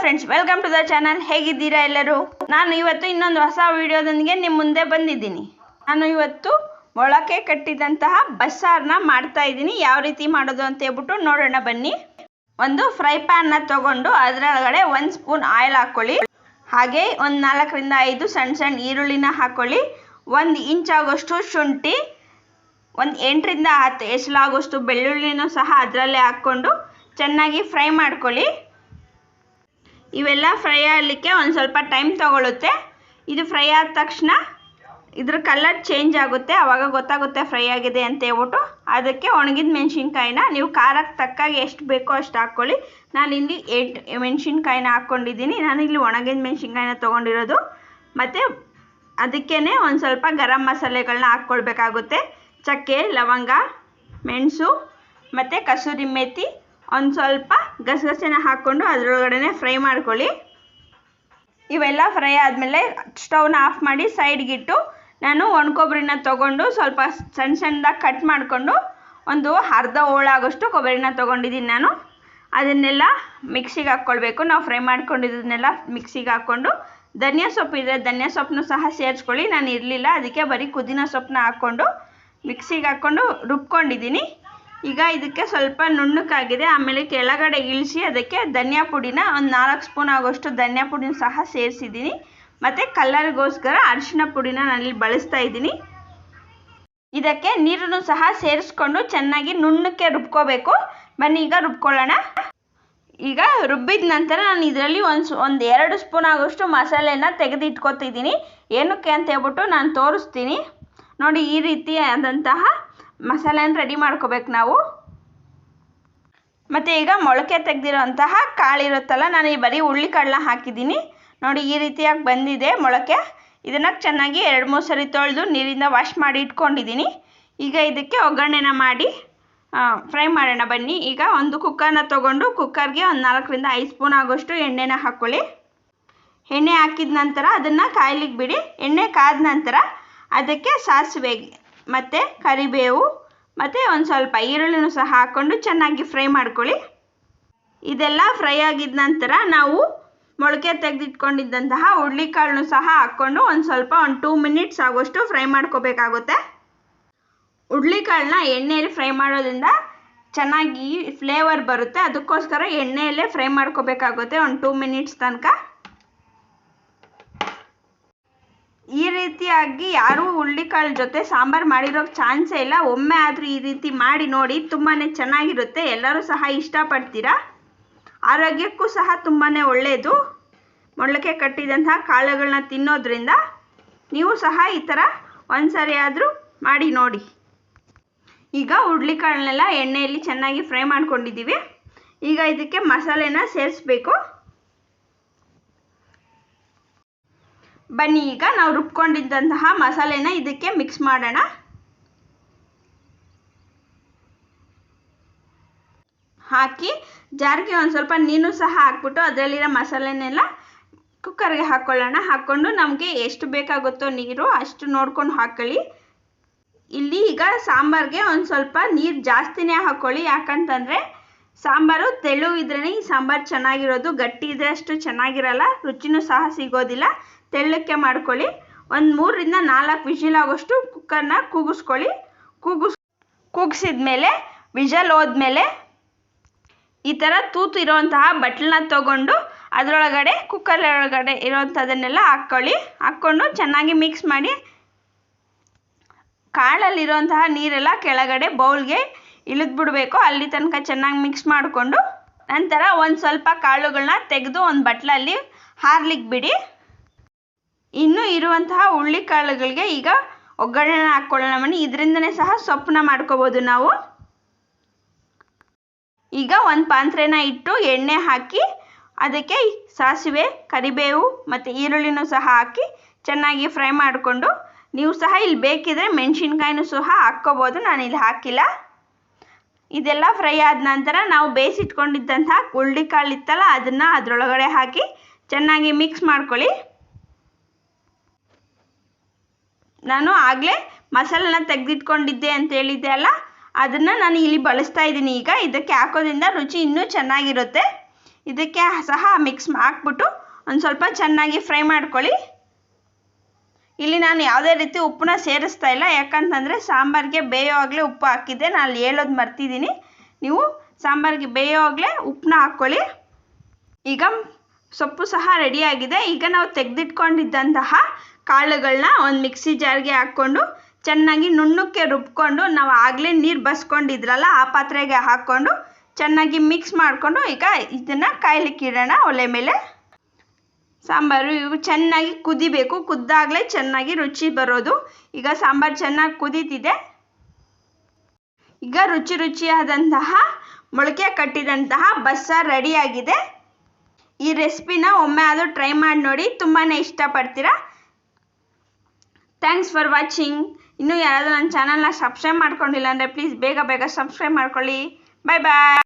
Friends welcome to the channel ಹೇಗಿದ್ದೀರಾ ಎಲ್ಲರೂ? ನಾನು ಇವತ್ತು ಇನ್ನೊಂದು ಹೊಸ ವಿಡಿಯೋದೊಂದಿಗೆ ನಿಮ್ಮ ಮುಂದೆ ಬಂದಿದ್ದೀನಿ. ನಾನು ಇವತ್ತು ಮೊಳಕೆ ಕಟ್ಟಿದಂತಹ ಬಸ್ಸಾರನ್ನ ಮಾಡ್ತಾ ಇದ್ದೀನಿ. ಯಾವ ರೀತಿ ಮಾಡೋದು ಅಂತ ಹೇಳ್ಬಿಟ್ಟು ನೋಡೋಣ ಬನ್ನಿ. ಒಂದು ಫ್ರೈ ಪ್ಯಾನ್ನ ತಗೊಂಡು ಅದರೊಳಗಡೆ ಒಂದು ಸ್ಪೂನ್ ಆಯಿಲ್ ಹಾಕ್ಕೊಳ್ಳಿ ಹಾಗೆ ಒಂದು ನಾಲ್ಕರಿಂದ ಐದು ಸಣ್ಣ ಸಣ್ಣ ಈರುಳ್ಳಿನ ಹಾಕ್ಕೊಳ್ಳಿ ಒಂದು ಇಂಚ್ ಆಗೋಷ್ಟು ಶುಂಠಿ, ಒಂದು ಎಂಟರಿಂದ ಹತ್ತು ಎಸಲಾಗೋಷ್ಟು ಬೆಳ್ಳುಳ್ಳಿನೂ ಸಹ ಅದರಲ್ಲೇ ಹಾಕ್ಕೊಂಡು ಚೆನ್ನಾಗಿ ಫ್ರೈ ಮಾಡ್ಕೊಳ್ಳಿ. ಇವೆಲ್ಲ ಫ್ರೈ ಆಗಲಿಕ್ಕೆ ಒಂದು ಸ್ವಲ್ಪ ಟೈಮ್ ತಗೊಳ್ಳುತ್ತೆ ಇದು ಫ್ರೈ ಆದ ತಕ್ಷಣ ಇದ್ರ ಕಲರ್ ಚೇಂಜ್ ಆಗುತ್ತೆ. ಆವಾಗ ಗೊತ್ತಾಗುತ್ತೆ ಫ್ರೈ ಆಗಿದೆ ಅಂತ ಹೇಳ್ಬಿಟ್ಟು ಅದಕ್ಕೆ ಒಣಗಿದ ಮೆಣಸಿನ್ಕಾಯಿನ ನೀವು ಖಾರಕ್ಕೆ ತಕ್ಕಾಗಿ ಎಷ್ಟು ಬೇಕೋ ಅಷ್ಟು ಹಾಕ್ಕೊಳ್ಳಿ. ನಾನು ಇಲ್ಲಿ ಎಂಟು ಮೆಣಸಿನ್ಕಾಯಿನ ಹಾಕ್ಕೊಂಡಿದ್ದೀನಿ. ನಾನು ಇಲ್ಲಿ ಒಣಗಿದ ಮೆಣಸಿನ್ಕಾಯಿನ ತೊಗೊಂಡಿರೋದು. ಮತ್ತು ಅದಕ್ಕೇ ಒಂದು ಸ್ವಲ್ಪ ಗರಂ ಮಸಾಲೆಗಳನ್ನ ಹಾಕ್ಕೊಳ್ಬೇಕಾಗುತ್ತೆ. ಚಕ್ಕೆ, ಲವಂಗ, ಮೆಣಸು, ಮತ್ತು ಕಸೂರಿ ಮೆಥಿ ಒಂದು ಸ್ವಲ್ಪ ಗಸಗಸೆನ ಹಾಕ್ಕೊಂಡು ಅದರೊಳಗಡೆ ಫ್ರೈ ಮಾಡ್ಕೊಳ್ಳಿ. ಇವೆಲ್ಲ ಫ್ರೈ ಆದಮೇಲೆ ಸ್ಟವ್ನ ಆಫ್ ಮಾಡಿ ಸೈಡ್ಗಿಟ್ಟು ನಾನು ಒಣಕೊಬ್ಬರಿನ ತೊಗೊಂಡು ಸ್ವಲ್ಪ ಸಣ್ಣ ಸಣ್ಣದಾಗಿ ಕಟ್ ಮಾಡಿಕೊಂಡು ಒಂದು ಅರ್ಧ ಹೋಳಾಗೋಷ್ಟು ಕೊಬ್ಬರಿನ ತೊಗೊಂಡಿದ್ದೀನಿ ನಾನು. ಅದನ್ನೆಲ್ಲ ಮಿಕ್ಸಿಗೆ ಹಾಕ್ಕೊಳ್ಬೇಕು. ನಾವು ಫ್ರೈ ಮಾಡ್ಕೊಂಡಿದ್ದನ್ನೆಲ್ಲ ಮಿಕ್ಸಿಗೆ ಹಾಕ್ಕೊಂಡು ಧನಿಯಾ ಸೊಪ್ಪು ಇದೆ ಧನಿಯಾ ಸೊಪ್ಪನ್ನು ಸಹ ಸೇರಿಸ್ಕೊಳ್ಳಿ. ನಾನು ಇರಲಿಲ್ಲ, ಅದಕ್ಕೆ ಬರೀ ಪುದೀನ ಸೊಪ್ಪನ್ನ ಹಾಕ್ಕೊಂಡು ಮಿಕ್ಸಿಗೆ ಹಾಕ್ಕೊಂಡು ರುಬ್ಕೊಂಡಿದ್ದೀನಿ. ಈಗ ಇದಕ್ಕೆ ಸ್ವಲ್ಪ ನುಣ್ಣಕ್ಕಾಗಿದೆ ಆಮೇಲೆ ಕೆಳಗಡೆ ಇಳಿಸಿ ಅದಕ್ಕೆ ಧನಿಯಾ ಪುಡಿನ ಒಂದು ನಾಲ್ಕು ಸ್ಪೂನ್ ಆಗೋಷ್ಟು ಧನಿಯಾ ಪುಡಿನ ಸಹ ಸೇರಿಸಿದ್ದೀನಿ. ಮತ್ತು ಕಲರ್ಗೋಸ್ಕರ ಅರಿಶಿನ ಪುಡಿನ ನಾನಿಲ್ಲಿ ಬಳಸ್ತಾ ಇದ್ದೀನಿ. ಇದಕ್ಕೆ ನೀರನ್ನು ಸಹ ಸೇರಿಸ್ಕೊಂಡು ಚೆನ್ನಾಗಿ ನುಣ್ಣಕ್ಕೆ ರುಬ್ಕೋಬೇಕು. ಬನ್ನಿ, ಈಗ ರುಬ್ಕೊಳ್ಳೋಣ. ಈಗ ರುಬ್ಬಿದ ನಂತರ ನಾನು ಇದರಲ್ಲಿ ಒಂದು ಒಂದು ಎರಡು ಸ್ಪೂನ್ ಆಗೋಷ್ಟು ಮಸಾಲೆನ ತೆಗೆದಿಟ್ಕೋತಿದ್ದೀನಿ. ಏನಕ್ಕೆ ಅಂತ ಹೇಳ್ಬಿಟ್ಟು ನಾನು ತೋರಿಸ್ತೀನಿ. ನೋಡಿ, ಈ ರೀತಿ ಆದಂತಹ ಮಸಾಲೆನ ರೆಡಿ ಮಾಡ್ಕೋಬೇಕು ನಾವು. ಮತ್ತು ಈಗ ಮೊಳಕೆ ತೆಗೆದಿರೋಂತಹ ಕಾಳಿರುತ್ತಲ್ಲ ನಾನು ಈ ಬರೀ ಹುಳ್ಳಿ ಕಾಳನ್ನ ಹಾಕಿದ್ದೀನಿ. ನೋಡಿ, ಈ ರೀತಿಯಾಗಿ ಬಂದಿದೆ ಮೊಳಕೆ. ಇದನ್ನು ಚೆನ್ನಾಗಿ ಎರಡು ಮೂರು ಸರಿ ತೊಳೆದು ನೀರಿಂದ ವಾಶ್ ಮಾಡಿ ಇಟ್ಕೊಂಡಿದ್ದೀನಿ. ಈಗ ಇದಕ್ಕೆ ಒಗ್ಗರಣೆನ ಮಾಡಿ ಫ್ರೈ ಮಾಡೋಣ ಬನ್ನಿ. ಈಗ ಒಂದು ಕುಕ್ಕರ್ನ ತೊಗೊಂಡು ಕುಕ್ಕರ್ಗೆ ಒಂದು ನಾಲ್ಕರಿಂದ ಐದು ಸ್ಪೂನ್ ಆಗೋಷ್ಟು ಎಣ್ಣೆನ ಹಾಕ್ಕೊಳ್ಳಿ ಎಣ್ಣೆ ಹಾಕಿದ ನಂತರ ಅದನ್ನು ಕಾಯ್ಲಿಕ್ಕೆ ಬಿಡಿ. ಎಣ್ಣೆ ಕಾದ ನಂತರ ಅದಕ್ಕೆ ಸಾಸಿವೆ ಮತ್ತು ಕರಿಬೇವು, ಮತ್ತು ಒಂದು ಸ್ವಲ್ಪ ಈರುಳ್ಳಿನೂ ಸಹ ಹಾಕ್ಕೊಂಡು ಚೆನ್ನಾಗಿ ಫ್ರೈ ಮಾಡ್ಕೊಳ್ಳಿ. ಇದೆಲ್ಲ ಫ್ರೈ ಆಗಿದ ನಂತರ ನಾವು ಮೊಳಕೆ ತೆಗೆದಿಟ್ಕೊಂಡಿದ್ದಂತಹ ಹುಳ್ಳಿಕಾಳನ್ನು ಸಹ ಹಾಕ್ಕೊಂಡು ಒಂದು ಸ್ವಲ್ಪ ಒಂದು ಟೂ ಮಿನಿಟ್ಸ್ ಆಗೋಷ್ಟು ಫ್ರೈ ಮಾಡ್ಕೋಬೇಕಾಗುತ್ತೆ. ಹುಳ್ಳಿಕಾಳನ್ನ ಎಣ್ಣೆಯಲ್ಲಿ ಫ್ರೈ ಮಾಡೋದ್ರಿಂದ ಚೆನ್ನಾಗಿ ಫ್ಲೇವರ್ ಬರುತ್ತೆ. ಅದಕ್ಕೋಸ್ಕರ ಎಣ್ಣೆಯಲ್ಲೇ ಫ್ರೈ ಮಾಡ್ಕೋಬೇಕಾಗುತ್ತೆ ಒಂದು ಟೂ ಮಿನಿಟ್ಸ್ ತನಕ ಈ ರೀತಿಯಾಗಿ ಯಾರೂ ಹುಳ್ಳಿಕಾಳು ಜೊತೆ ಸಾಂಬಾರು ಮಾಡಿರೋ ಚಾನ್ಸೇ ಇಲ್ಲ. ಒಮ್ಮೆ ಆದರೂ ಈ ರೀತಿ ಮಾಡಿ ನೋಡಿ ತುಂಬಾ ಚೆನ್ನಾಗಿರುತ್ತೆ. ಎಲ್ಲರೂ ಸಹ ಇಷ್ಟಪಡ್ತೀರಾ? ಆರೋಗ್ಯಕ್ಕೂ ಸಹ ತುಂಬಾ ಒಳ್ಳೆಯದು ಮೊಳಕೆ ಕಟ್ಟಿದಂತಹ ಕಾಳುಗಳನ್ನ ತಿನ್ನೋದ್ರಿಂದ ನೀವು ಸಹ ಈ ಥರ ಒಂದ್ಸರಿ ಆದರೂ ಮಾಡಿ ನೋಡಿ. ಈಗ ಹುಡ್ಲಿಕಾಳನ್ನೆಲ್ಲ ಎಣ್ಣೆಯಲ್ಲಿ ಚೆನ್ನಾಗಿ ಫ್ರೈ ಮಾಡ್ಕೊಂಡಿದ್ದೀವಿ. ಈಗ ಇದಕ್ಕೆ ಮಸಾಲೆನ ಸೇರಿಸ್ಬೇಕು. ಬನ್ನಿ, ಈಗ ನಾವು ರುಬ್ಕೊಂಡಿದ್ದಂತಹ ಮಸಾಲೆನ ಇದಕ್ಕೆ ಮಿಕ್ಸ್ ಮಾಡೋಣ. ಹಾಕಿ, ಜಾರಿಗೆ ಒಂದು ಸ್ವಲ್ಪ ನೀರು ಸಹ ಹಾಕ್ಬಿಟ್ಟು ಅದರಲ್ಲಿರೋ ಮಸಾಲೆನೆಲ್ಲ ಕುಕ್ಕರ್ಗೆ ಹಾಕ್ಕೊಳ್ಳೋಣ ಹಾಕ್ಕೊಂಡು ನಮಗೆ ಎಷ್ಟು ಬೇಕಾಗುತ್ತೋ ನೀರು ಅಷ್ಟು ನೋಡ್ಕೊಂಡು ಹಾಕೊಳ್ಳಿ. ಇಲ್ಲಿ ಈಗ ಸಾಂಬಾರಿಗೆ ಒಂದು ಸ್ವಲ್ಪ ನೀರು ಜಾಸ್ತಿನೇ ಹಾಕ್ಕೊಳ್ಳಿ ಯಾಕಂತಂದರೆ ಸಾಂಬಾರು ತೆಳು ಇದ್ರೇ ಈ ಸಾಂಬಾರು ಚೆನ್ನಾಗಿರೋದು, ಗಟ್ಟಿ ಇದ್ರೆ ಅಷ್ಟು ಚೆನ್ನಾಗಿರಲ್ಲ, ರುಚಿನೂ ಸಹ ಸಿಗೋದಿಲ್ಲ. ತೆಳ್ಳಕ್ಕೆ ಮಾಡ್ಕೊಳ್ಳಿ. ಒಂದು ಮೂರರಿಂದ ನಾಲ್ಕು ವಿಜಿಲ್ ಆಗೋಷ್ಟು ಕುಕ್ಕರ್ನ ಕೂಗಿಸ್ಕೊಳ್ಳಿ. ಕೂಗಿಸ್ ಕೂಗಿಸಿದ ಮೇಲೆ ವಿಜಲ್ ಹೋದ್ಮೇಲೆ ಈ ಥರ ತೂತು ಇರೋವಂತಹ ಬಟ್ಲನ್ನ ತೊಗೊಂಡು ಅದರೊಳಗಡೆ ಕುಕ್ಕರ್ ಒಳಗಡೆ ಇರೋವಂಥದ್ದನ್ನೆಲ್ಲ ಹಾಕ್ಕೊಳ್ಳಿ ಹಾಕ್ಕೊಂಡು ಚೆನ್ನಾಗಿ ಮಿಕ್ಸ್ ಮಾಡಿ ಕಾಳಲ್ಲಿರುವಂತಹ ನೀರೆಲ್ಲ ಕೆಳಗಡೆ ಬೌಲ್ಗೆ ಇಳಿದ್ಬಿಡ್ಬೇಕು. ಅಲ್ಲಿ ತನಕ ಚೆನ್ನಾಗಿ ಮಿಕ್ಸ್ ಮಾಡಿಕೊಂಡು. ನಂತರ ಒಂದು ಸ್ವಲ್ಪ ಕಾಳುಗಳನ್ನ ತೆಗೆದು ಒಂದು ಬಟ್ಲಲ್ಲಿ ಹಾರ್ಲಿಕ್ಕೆ ಬಿಡಿ. ಇನ್ನೂ ಇರುವಂತಹ ಹುಳ್ಳಿ ಕಾಳುಗಳಿಗೆ ಈಗ ಒಗ್ಗರಣೆನ ಹಾಕ್ಕೊಳ್ಳೋಣ ಬನ್ನಿ. ಇದರಿಂದನೇ ಸಹ ಸೊಪ್ಪನ್ನ ಮಾಡ್ಕೋಬೋದು ನಾವು. ಈಗ ಒಂದು ಪಾತ್ರೆನ ಇಟ್ಟು ಎಣ್ಣೆ ಹಾಕಿ, ಅದಕ್ಕೆ ಸಾಸಿವೆ, ಕರಿಬೇವು ಮತ್ತು ಈರುಳ್ಳಿನೂ ಸಹ ಹಾಕಿ ಚೆನ್ನಾಗಿ ಫ್ರೈ ಮಾಡಿಕೊಂಡು, ನೀವು ಸಹ ಇಲ್ಲಿ ಬೇಕಿದ್ರೆ ಮೆಣಸಿನ್ಕಾಯಿನೂ ಸಹ ಹಾಕ್ಕೋಬೋದು. ನಾನು ಇಲ್ಲಿ ಹಾಕಿಲ್ಲ. ಇದೆಲ್ಲ ಫ್ರೈ ಆದ ನಂತರ ನಾವು ಬೇಯಿಸಿಟ್ಕೊಂಡಿದ್ದಂಥ ಕಾಳು ಇತ್ತಲ್ಲ, ಅದನ್ನು ಅದರೊಳಗಡೆ ಹಾಕಿ ಚೆನ್ನಾಗಿ ಮಿಕ್ಸ್ ಮಾಡ್ಕೊಳ್ಳಿ. ನಾನು ಆಗಲೇ ಮಸಾಲನ ತೆಗೆದಿಟ್ಕೊಂಡಿದ್ದೆ ಅಂತ ಹೇಳಿದ್ದೆ ಅಲ್ಲ? ಅದನ್ನು ನಾನು ಇಲ್ಲಿ ಬಳಸ್ತಾ ಇದ್ದೀನಿ ಈಗ. ಇದಕ್ಕೆ ಹಾಕೋದ್ರಿಂದ ರುಚಿ ಇನ್ನೂ ಚೆನ್ನಾಗಿರುತ್ತೆ. ಇದಕ್ಕೆ ಸಹ ಮಿಕ್ಸ್ ಹಾಕ್ಬಿಟ್ಟು ಒಂದು ಸ್ವಲ್ಪ ಚೆನ್ನಾಗಿ ಫ್ರೈ ಮಾಡ್ಕೊಳ್ಳಿ. ಇಲ್ಲಿ ನಾನು ಯಾವುದೇ ರೀತಿ ಉಪ್ಪನ್ನ ಸೇರಿಸ್ತಾ ಇಲ್ಲ. ಯಾಕಂತಂದರೆ ಸಾಂಬಾರಿಗೆ ಬೇಯೋವಾಗಲೇ ಉಪ್ಪು ಹಾಕಿದ್ದೆ. ನಾನು ಹೇಳೋದು ಮರ್ತಿದ್ದೀನಿ. ನೀವು ಸಾಂಬಾರಿಗೆ ಬೇಯೋವಾಗಲೇ ಉಪ್ಪನ್ನ ಹಾಕ್ಕೊಳ್ಳಿ. ಈಗ ಸೊಪ್ಪು ಸಹ ರೆಡಿಯಾಗಿದೆ ಈಗ ನಾವು ತೆಗೆದಿಟ್ಕೊಂಡಿದ್ದಂತಹ ಕಾಳುಗಳನ್ನ ಒಂದು ಮಿಕ್ಸಿ ಜಾರ್ಗೆ ಹಾಕ್ಕೊಂಡು ಚೆನ್ನಾಗಿ ನುಣ್ಣಕ್ಕೆ ರುಬ್ಕೊಂಡು ನಾವು ಆಗಲೇ ನೀರು ಬಸ್ಕೊಂಡಿದ್ರಲ್ಲ ಆ ಪಾತ್ರೆಗೆ ಹಾಕ್ಕೊಂಡು ಚೆನ್ನಾಗಿ ಮಿಕ್ಸ್ ಮಾಡಿಕೊಂಡು ಈಗ ಇದನ್ನು ಕಾಯ್ಲಿಕ್ಕೆ ಇಡೋಣ ಒಲೆ ಮೇಲೆ. ಸಾಂಬಾರು ಇವು ಚೆನ್ನಾಗಿ ಕುದಿಬೇಕು. ಕುದ್ದಾಗಲೇ ಚೆನ್ನಾಗಿ ರುಚಿ ಬರೋದು. ಈಗ ಸಾಂಬಾರು ಚೆನ್ನಾಗಿ ಕುದೀತಿದೆ. ಈಗ ರುಚಿ ರುಚಿಯಾದಂತಹ ಮೊಳಕೆ ಕಟ್ಟಿದಂತಹ ಬಸ್ಸಾರು ರೆಡಿಯಾಗಿದೆ ಈ ರೆಸಿಪಿನ ಒಮ್ಮೆ ಆದರೂ ಟ್ರೈ ಮಾಡಿ ನೋಡಿ ತುಂಬಾ ಇಷ್ಟಪಡ್ತೀರಾ? ಥ್ಯಾಂಕ್ಸ್ ಫಾರ್ ವಾಚಿಂಗ್ ಇನ್ನೂ ಯಾರಾದರೂ ನನ್ನ ಚಾನಲ್ನ ಸಬ್ಸ್ಕ್ರೈಬ್ ಮಾಡ್ಕೊಂಡಿಲ್ಲ ಅಂದರೆ ಪ್ಲೀಸ್ ಬೇಗ ಬೇಗ ಸಬ್ಸ್ಕ್ರೈಬ್ ಮಾಡ್ಕೊಳ್ಳಿ. ಬಾಯ್ ಬಾಯ್